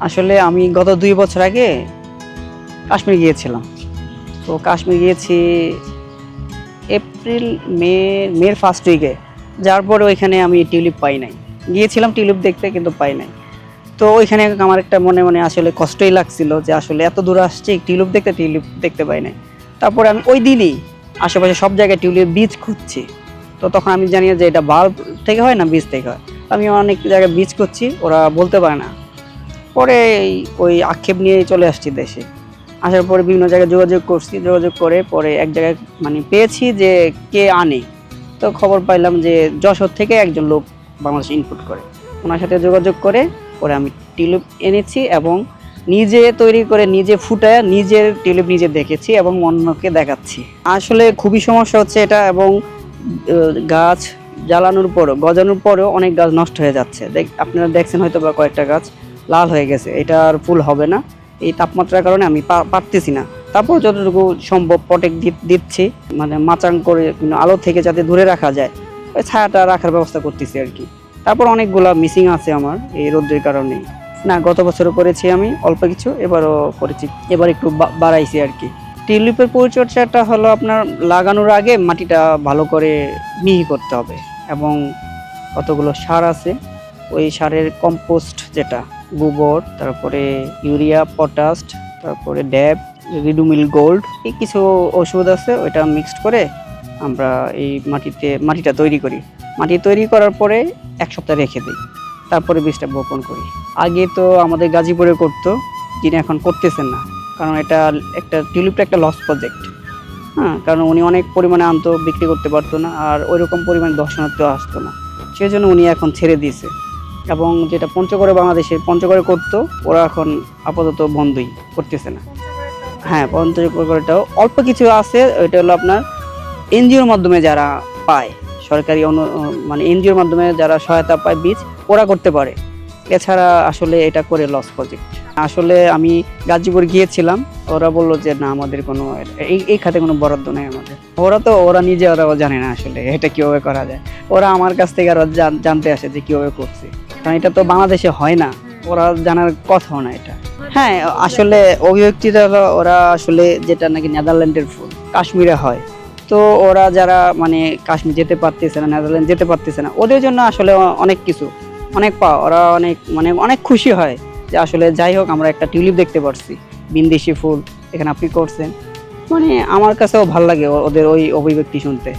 আসলে আমি গত দুই বছর আগে কাশ্মীর গিয়েছিলাম। তো কাশ্মীর গিয়েছি এপ্রিল, মে, মের ফার্স্ট উইকে যার পরে ওইখানে আমি টিউলিপ পাই নাই। গিয়েছিলাম টিউলিপ দেখতে কিন্তু পাই নাই। তো ওইখানে আমার একটা মনে মনে আসলে কষ্টই লাগছিল যে আসলে এত দূর আসছি টিউলিপ দেখতে টিউলিপ দেখতে পাই নাই। তারপরে আমি ওই দিনই আশেপাশে সব জায়গায় টিউলিপ বীজ খুঁজছি। তো তখন আমি জানি যে এটা বাল্ব থেকে হয় না বীজ থেকে হয়? আমি অনেক জায়গায় বীজ করছি ওরা বলতে পারে না। পরে ওই আক্ষেপ নিয়ে চলে আসছি দেশে। আসার পরে বিভিন্ন জায়গায় যোগাযোগ করছি, যোগাযোগ করে পরে এক জায়গায় মানে পেয়েছি যে কে আনে। তো খবর পাইলাম যে যশোর থেকে একজন লোক বাংলাদেশে ইনপুট করে। ওনার সাথে যোগাযোগ করে পরে আমি টিউলিপ এনেছি এবং নিজে তৈরি করে নিজে ফুটায় নিজের টিউলিপ নিজে দেখেছি এবং অন্যকে দেখাচ্ছি। আসলে খুবই সমস্যা হচ্ছে এটা এবং গাছ জ্বালানোর পরও, গজানোর পরেও অনেক গাছ নষ্ট হয়ে যাচ্ছে। দেখ, আপনারা দেখছেন হয়তো বা কয়েকটা গাছ। লাল হয়ে গেছে, এটা আর ফুল হবে না। এই তাপমাত্রার কারণে আমি পারতেছি না। তারপর যতটুকু সম্ভব পটেক দিচ্ছি মানে মাচাং করে আলো থেকে যাতে দূরে রাখা যায়, ওই ছায়াটা রাখার ব্যবস্থা করতেছি আর কি। তারপর অনেকগুলা মিসিং আছে আমার এই রোদ্রের কারণে। না, গত বছরও করেছি আমি, অল্প কিছু, এবারও করেছি। এবার একটু বাড়াইছি আর কি। টিউলিপের পরিচর্যাটা হলো আপনার লাগানোর আগে মাটিটা ভালো করে মিহি করতে হবে, এবং কতগুলো সার আছে ওই সারের কম্পোস্ট যেটা, গোবর, তারপরে ইউরিয়া পটাশ তারপরে ড্যাব রিডুমিল গোল্ড এই কিছু ওষুধ আছে, ওইটা মিক্সড করে আমরা এই মাটিতে, মাটিটা তৈরি করি। মাটি তৈরি করার পরে এক সপ্তাহ রেখে দিই, তারপরে বীজটা বপন করি। আগে তো আমাদের গাজীপুরে করতো, যিনি এখন করতেছেন না, কারণ এটা একটা টিউলিপটা একটা লস প্রজেক্ট হ্যাঁ কারণ উনি অনেক পরিমাণে আনতো, বিক্রি করতে পারতো না, আর ওইরকম পরিমাণে দর্শনার্থী আসতো না। সেই জন্য উনি এখন ছেড়ে দিয়েছে। এবং যেটা পঞ্চগড়ে বাংলাদেশে, পঞ্চগড়ে করতো, ওরা এখন আপাতত বন্ধই করতেছে না। হ্যাঁ পঞ্চগড়টাও অল্প কিছু আছে, ওইটা হলো আপনার এনজিওর মাধ্যমে যারা পায়, সরকারি অনু মানে এনজিওর মাধ্যমে যারা সহায়তা পায় বীজ, ওরা করতে পারে। এছাড়া আসলে এটা করে লস প্রজেক্ট আসলে আমি গাজীপুর গিয়েছিলাম, ওরা বলল যে, না, আমাদের কোনো, এই এই খাতে কোনো বরাদ্দ নেই আমাদের। ওরা তো, ওরা নিজে, ওরাও জানে না আসলে এটা কীভাবে করা যায়। ওরা আমার কাছ থেকে আরও জান- জানতে আসে যে কীভাবে করছে। কারণ এটা তো বাংলাদেশে হয় না। ওরা জানার কথাও না এটা। হ্যাঁ আসলে অভিব্যক্তিটা ওরা আসলে যেটা নাকি নেদারল্যান্ডের ফুল কাশ্মীরে হয়। তো ওরা যারা মানে কাশ্মীর যেতে পারতেছে না নেদারল্যান্ড যেতে পারতেছে না ওদের জন্য আসলে অনেক কিছু অনেক পা ওরা অনেক মানে অনেক খুশি হয় যে আসলে যাই হোক আমরা একটা টিউলিপ দেখতে পারছি বিন্দেশি ফুল এখানে আপনি করছেন। মানে আমার কাছেও ভালো লাগে ওদের ওই অভিব্যক্তি শুনতে।